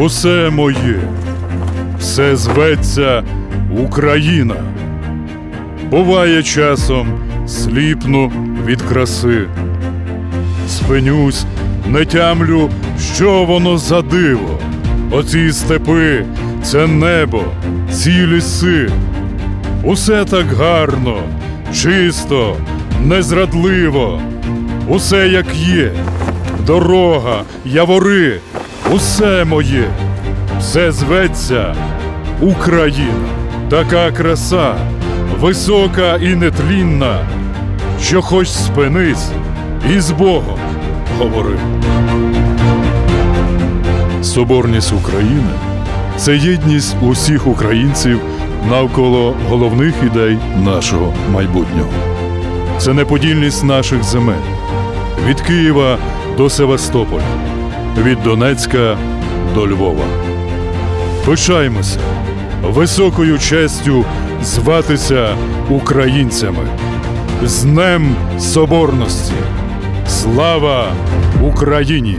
Усе моє, все зветься Україна. Буває часом сліпну від краси. Спинюсь, не тямлю, що воно за диво. Оці степи, це небо, ці ліси. Усе так гарно, чисто, незрадливо. Усе як є. Дорога, явори, усе моє. Все зветься Україна. Така краса, висока і нетлінна, що хоч спинись і з Богом говори. Соборність України це єдність усіх українців навколо головних ідей нашого майбутнього. Це неподільність наших земель від Києва до Севастополя, від Донецька до Львова. Пишаємося високою честю зватися українцями з Днем Соборності. Слава Україні!